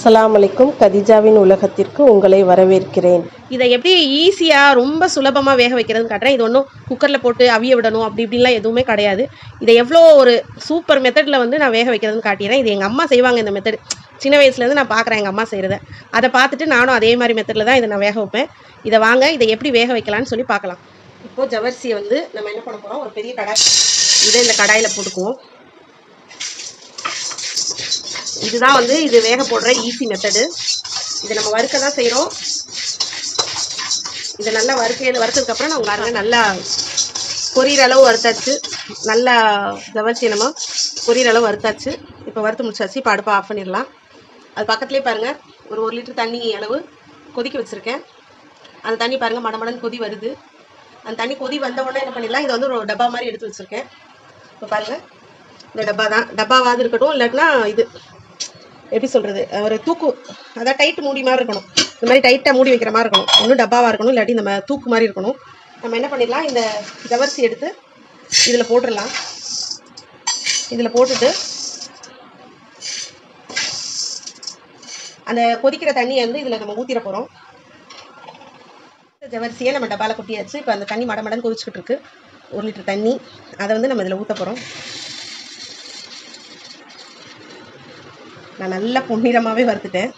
அஸ்லாம் அலைக்கும். கதிஜாவின் உலகத்திற்கு உங்களை வரவேற்கிறேன். இதை எப்படி ஈஸியாக ரொம்ப சுலபமாக வேக வைக்கிறதுன்னு காட்டுறேன். இது ஒன்றும் குக்கரில் போட்டு அவிய விடணும் அப்படி இப்படிலாம் எதுவுமே கிடையாது. இதை எவ்வளோ ஒரு சூப்பர் மெத்தடில் வந்து நான் வேக வைக்கிறதுன்னு காட்டிடுறேன். இது எங்கள் அம்மா செய்வாங்க இந்த மெத்தட் சின்ன வயசுலேருந்து நான் பார்க்குறேன் எங்கள் அம்மா செய்கிறத அதை பார்த்துட்டு நானும் அதே மாதிரி மெத்தடில் தான் இதை நான் வேக வைப்பேன். இதை வாங்க இதை எப்படி வேக வைக்கலாம்னு சொல்லி பார்க்கலாம். இப்போது ஜவர்சியை வந்து நம்ம என்ன பண்ண போகிறோம் ஒரு பெரிய கடாய். இதை இந்த கடாயில் போட்டுக்குவோம். இதுதான் வந்து இது வேக போடுற ஈஸி மெத்தடு இதை நம்ம வறுக்க தான் செய்கிறோம் இதை நல்லா வறுக்க வறுத்ததுக்கப்புறம் நம்ம பாருங்க நல்லா பொரியிற அளவு வறுத்தாச்சு. நல்லா ஜவர்ச்சி நம்ம பொரியிற அளவு வறுத்தாச்சு. இப்போ வறுத்து முடிச்சாச்சு. இப்போ அடுப்பை ஆஃப் பண்ணிடலாம். அது பக்கத்துலேயே பாருங்கள் ஒரு ஒரு லிட்டர் தண்ணி அளவு கொதிக்க வச்சுருக்கேன். அந்த தண்ணி பாருங்கள் மடமடன்னு கொதி வருது. அந்த தண்ணி கொதி வந்த உடனே என்ன பண்ணிடலாம்? இதை வந்து ஒரு டப்பா மாதிரி எடுத்து வச்சுருக்கேன். இப்போ பாருங்கள் இந்த டப்பா தான் டப்பாவாது இருக்கட்டும் இல்லாட்டினா இது. எப்படி சொல்கிறது ஒரு தூக்கு அதான் டைட் மூடி மாதிரி இருக்கணும். இந்த மாதிரி டைட்டாக மூடி வைக்கிற மாதிரி இருக்கணும். ஒன்றும் டப்பாவாக இருக்கணும் இல்லாட்டி நம்ம தூக்கு மாதிரி இருக்கணும். நம்ம என்ன பண்ணிடலாம்? இந்த ஜவர்சி எடுத்து இதில் போட்டுடலாம். இதில் போட்டுட்டு அந்த கொதிக்கிற தண்ணியை வந்து இதில் நம்ம ஊற்றிட போகிறோம் ஜவரிசியை நம்ம டப்பாவில் கொட்டியாச்சு. இப்போ அந்த தண்ணி மடமடன்னு கொதிச்சுக்கிட்டு இருக்கு. ஒரு லிட்டர் தண்ணி. அதை வந்து நம்ம இதில் ஊற்ற போகிறோம் நான் நல்லா பொன்னிறமாகவே வறுத்துட்டேன்.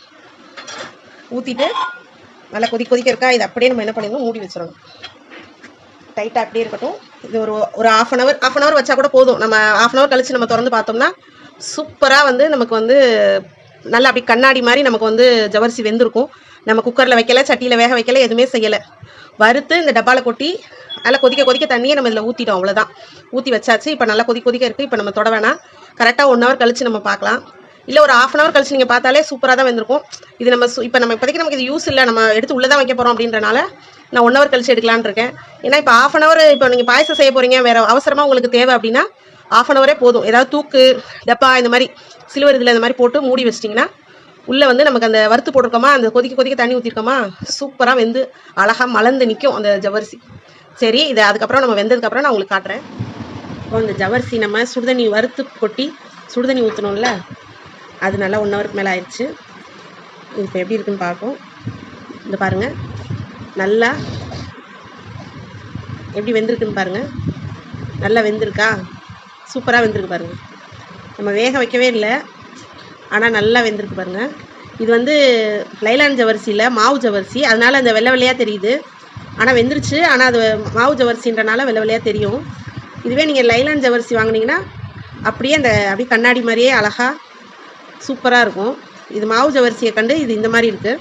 ஊற்றிட்டு நல்லா கொதி கொதிக்க இருக்கா இது அப்படியே நம்ம என்ன பண்ணிடணும் மூடி வச்சிடணும். டைட்டாக அப்படியே இருக்கட்டும். இது ஒரு ஒரு half an hour half an hour வச்சா கூட போதும். நம்ம ஆஃப் அன் ஹவர் கழிச்சு நம்ம திறந்து பார்த்தோம்னா சூப்பராக வந்து நமக்கு வந்து நல்லா அப்படி கண்ணாடி மாதிரி நமக்கு வந்து ஜவரிசி வெந்திருக்கும். நம்ம குக்கரில் வைக்கல சட்டியில் வேக வைக்கல எதுவுமே செய்யலை. வறுத்து இந்த டப்பாவில் கொட்டி நல்லா கொதிக்க கொதிக்க தண்ணியை நம்ம இதில் ஊற்றிட்டோம் அவ்வளோதான் ஊற்றி வச்சாச்சு இப்போ நல்லா கொதி கொதிக்க இருக்குது இப்போ நம்ம தொட வேணாம். கரெக்டாக ஒன் ஹவர் கழிச்சு நம்ம பார்க்கலாம். இல்லை ஒரு ஆஃப் அன் அவர் கழிச்சு நீங்கள் பார்த்தாலே சூப்பராக தான் வந்திருக்கும். இது நம்ம சு- இப்போ நம்ம இப்போதைக்கு நமக்கு இது யூஸ் இல்லை. நம்ம எடுத்து உள்ளே தான் வைக்க போகிறோம் அப்படின்றனால நான் ஒன் ஹவர் கழிச்சு எடுக்கலான் இருக்கேன். ஏன்னா இப்போ ஆஃப் அன் அவர் இப்போ நீங்கள் பாயசம் செய்ய போகிறீங்க வேறு அவசரமாக உங்களுக்கு தேவை அப்படின்னா ஆஃப் அன் அவரே போதும். ஏதாவது தூக்கு டப்பா இந்த மாதிரி சில்வர் இதில் இந்த மாதிரி போட்டு மூடி வச்சிட்டிங்கன்னா உள்ளே வந்து நமக்கு அந்த வறுத்து போட்டிருக்கோமா அந்த கொதிக்க கொதிக்க தண்ணி ஊற்றிருக்கோமா சூப்பராக வெந்து அழகாக மலர்ந்து நிற்கும் அந்த ஜவரிசி சரி இதை அதுக்கப்புறம் நம்ம வெந்ததுக்கப்புறம் நான் உங்களுக்கு காட்டுறேன். இப்போ அந்த ஜவரிசி நம்ம சுடுதண்ணி வறுத்து கொட்டி சுடுதண்ணி ஊற்றணும்ல அது நல்லா ஒன் ஹவருக்கு மேலே ஆயிடுச்சு. இப்போ எப்படி இருக்குன்னு பார்ப்போம். இந்த பாருங்கள் நல்லா எப்படி வெந்திருக்குன்னு பாருங்கள் நல்லா வெந்திருக்கா? சூப்பராக வெந்திருக்கு பாருங்கள் நம்ம வேக வைக்கவே இல்லை. ஆனால் நல்லா வெந்திருக்கு பாருங்கள் இது வந்து லைலான் ஜவரிசியில் மாவு ஜவரிசி. அதனால் அந்த வெள்ளை வெள்ளையாக தெரியுது. ஆனால் வெந்துருச்சு. ஆனால் அது மாவு ஜவரிசின்றனால வெள்ளை வெள்ளையாக தெரியும். இதுவே நீங்கள் லைலான் ஜவரிசி வாங்கினீங்கன்னா அப்படியே அந்த அப்படியே கண்ணாடி மாதிரியே அழகாக சூப்பராக இருக்கும். இது மாவு ஜவரிசியை கண்டு இது இந்த மாதிரி இருக்குது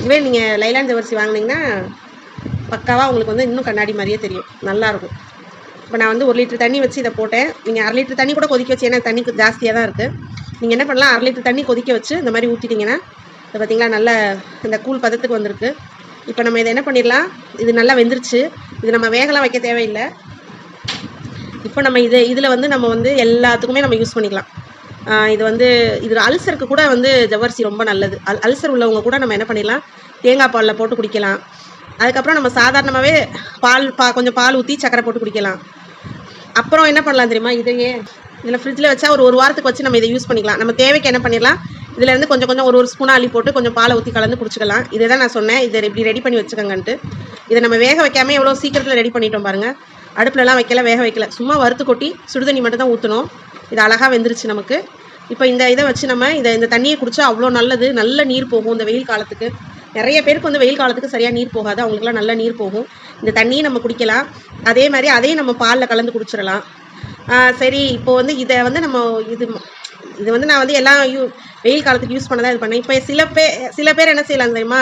இதுவே நீங்கள் லைலான் ஜவரிசி வாங்கினீங்கன்னா பக்காவாக உங்களுக்கு வந்து இன்னும் கண்ணாடி மாதிரியே தெரியும். நல்லாயிருக்கும் இப்போ நான் வந்து ஒரு லிட்டர் தண்ணி வச்சு இதை போட்டேன். நீங்கள் அரை லிட்டர் தண்ணி கூட கொதிக்க வச்சு ஏன்னா தண்ணி ஜாஸ்தியாக தான் இருக்குது நீங்கள் என்ன பண்ணலாம்? அரை லிட்டர் தண்ணி கொதிக்க வச்சு இந்த மாதிரி ஊற்றிட்டிங்கன்னா இப்போ பார்த்தீங்களா நல்ல இந்த கூழ் பதத்துக்கு வந்திருக்கு. இப்போ நம்ம இதை என்ன பண்ணிடலாம்? இது நல்லா வெந்துருச்சு. இது நம்ம வேகலாம் வைக்க தேவையில்லை. இப்போ நம்ம இதை இதில் வந்து நம்ம வந்து எல்லாத்துக்குமே நம்ம யூஸ் பண்ணிக்கலாம். இது வந்து இது அல்சருக்கு கூட வந்து ஜவ்வரிசி ரொம்ப நல்லது. அல் அல்சர் உள்ளவங்க கூட நம்ம என்ன பண்ணிடலாம் தேங்காய் பாலில் போட்டு குடிக்கலாம். அதுக்கப்புறம் நம்ம சாதாரணமாகவே பால் பா கொஞ்சம் பால் ஊற்றி சக்கரை போட்டு குடிக்கலாம். அப்புறம் என்ன பண்ணலாம் தெரியுமா இதையே இதில் ஃப்ரிட்ஜில் வச்சா ஒரு ஒரு வாரத்துக்கு வச்சு நம்ம இதை யூஸ் பண்ணிக்கலாம். நம்ம தேவைக்கு என்ன பண்ணிடலாம் இதுலேருந்து கொஞ்சம் கொஞ்சம் ஒரு ஒரு ஸ்பூன் அள்ளி போட்டு கொஞ்சம் பாலை ஊற்றி கலந்து குடிச்சிக்கலாம். இதை தான் நான் சொன்னேன் இதை இப்படி ரெடி பண்ணி வச்சுக்கோங்கன்ட்டு. இதை நம்ம வேக வைக்காமல் எவ்வளோ சீக்கிரத்தில் ரெடி பண்ணிட்டோம் பாருங்கள் அடுப்புலலாம் வைக்கல வேக வைக்கல. சும்மா வறுத்து கொட்டி சுடுதண்ணி மட்டும் தான் ஊற்றணும் இது அழகாக வெந்துருச்சு நமக்கு. இப்போ இந்த இதை வச்சு நம்ம இதை இந்த தண்ணியை குடிச்சா அவ்வளோ நல்லது. நல்ல நீர் போகும் இந்த வெயில் காலத்துக்கு. நிறைய பேருக்கு வந்து வெயில் காலத்துக்கு சரியாக நீர் போகாது. அவங்களுக்குலாம் நல்ல நீர் போகும். இந்த தண்ணியை நம்ம குடிக்கலாம். அதே மாதிரி அதையும் நம்ம பாலில் கலந்து குடிச்சிடலாம். சரி இப்போ வந்து இதை வந்து நம்ம இது இது வந்து நான் வந்து எல்லாம் யூ வெயில் காலத்துக்கு யூஸ் பண்ண தான் இது பண்ணேன். இப்போ சில பேர் சில பேர் என்ன செய்யலாம் தெரியுமா?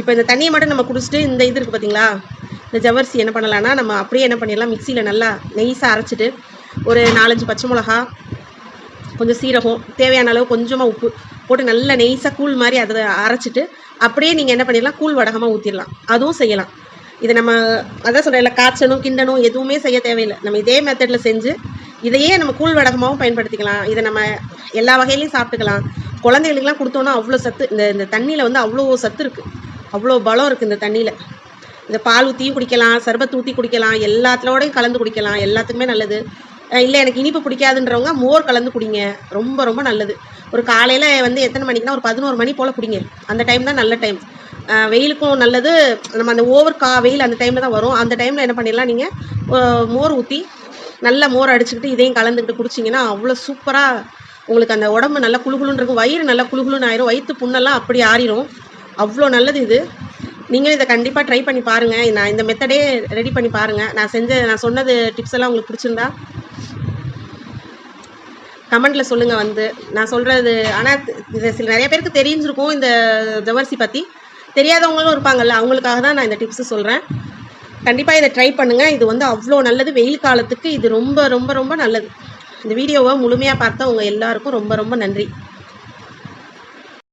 இப்போ இந்த தண்ணியை மட்டும் நம்ம குடிச்சிட்டு இந்த இது இருக்குது பார்த்தீங்களா இந்த ஜவ்வரிசி என்ன பண்ணலாம்னா நம்ம அப்படியே என்ன பண்ணிடலாம் மிக்சியில் நல்லா நெய்ஸாக அரைச்சிட்டு ஒரு நாலஞ்சு பச்சை மிளகா கொஞ்சம் சீரகம் தேவையான அளவு கொஞ்சமாக உப்பு போட்டு நல்லா நெய்ஸாக கூழ் மாதிரி அதை அரைச்சிட்டு அப்படியே நீங்கள் என்ன பண்ணிடலாம் கூழ் வடகமாக ஊற்றிடலாம் அதுவும் செய்யலாம். இது நம்ம அதான் சொல்கிறேன் காய்ச்சணும் கிண்டணும் எதுவுமே செய்ய தேவையில்லை. நம்ம இதே மெத்தடில் செஞ்சு இதையே நம்ம கூழ் வடகமாகவும் பயன்படுத்திக்கலாம். இதை நம்ம எல்லா வகையிலையும் சாப்பிட்டுக்கலாம். குழந்தைகளுக்கெல்லாம் கொடுத்தோன்னா அவ்வளோ சத்து இந்த இந்த தண்ணியில் வந்து அவ்வளோ சத்து இருக்குது அவ்வளோ பலம் இருக்குது இந்த தண்ணியில். இந்த பால் ஊற்றியும் குடிக்கலாம் சர்பத் ஊற்றி குடிக்கலாம் எல்லாத்துலோடையும் கலந்து குடிக்கலாம் எல்லாத்துக்குமே நல்லது. இல்லை எனக்கு இனிப்பு பிடிக்காதுன்றவங்க மோர் கலந்து குடிங்க. ரொம்ப ரொம்ப நல்லது. ஒரு காலையில் வந்து எத்தனை மணிக்குனா ஒரு பதினோரு மணி போல் குடிங்க. அந்த டைம் தான் நல்ல டைம் வெயிலுக்கும் நல்லது. நம்ம அந்த ஓவர் கா வெயில் அந்த டைமில் தான் வரும். அந்த டைமில் என்ன பண்ணிடலாம் நீங்கள் மோர் ஊற்றி நல்ல மோர் அடிச்சுக்கிட்டு இதையும் கலந்துக்கிட்டு குடிச்சிங்கன்னா அவ்வளோ சூப்பராக உங்களுக்கு அந்த உடம்பு நல்லா குளுகுளுன்னு இருக்கும் வயிறு நல்லா குழுகுலுன்னு ஆயிரும். வயிற்று புண்ணெல்லாம் அப்படி ஆறிடும் அவ்வளோ நல்லது இது. நீங்களும் இதை கண்டிப்பாக ட்ரை பண்ணி பாருங்கள் நான் இந்த மெத்தடே ரெடி பண்ணி பாருங்கள் நான் செஞ்ச நான் சொன்னது டிப்ஸ் எல்லாம் உங்களுக்கு பிடிச்சிருந்தா கமெண்ட்டில் சொல்லுங்கள் வந்து. நான் சொல்கிறது ஆனால் இது சில நிறைய பேருக்கு தெரிஞ்சிருக்கும் இந்த ஜவர்சி பற்றி தெரியாதவங்களும் இருப்பாங்கல்ல அவங்களுக்காக தான் நான் இந்த டிப்ஸு சொல்கிறேன் கண்டிப்பாக இதை ட்ரை பண்ணுங்கள் இது வந்து அவ்வளோ நல்லது. வெயில் காலத்துக்கு இது ரொம்ப ரொம்ப ரொம்ப நல்லது. இந்த வீடியோவை முழுமையாக பார்த்த உங்கள் எல்லாருக்கும் ரொம்ப ரொம்ப நன்றி.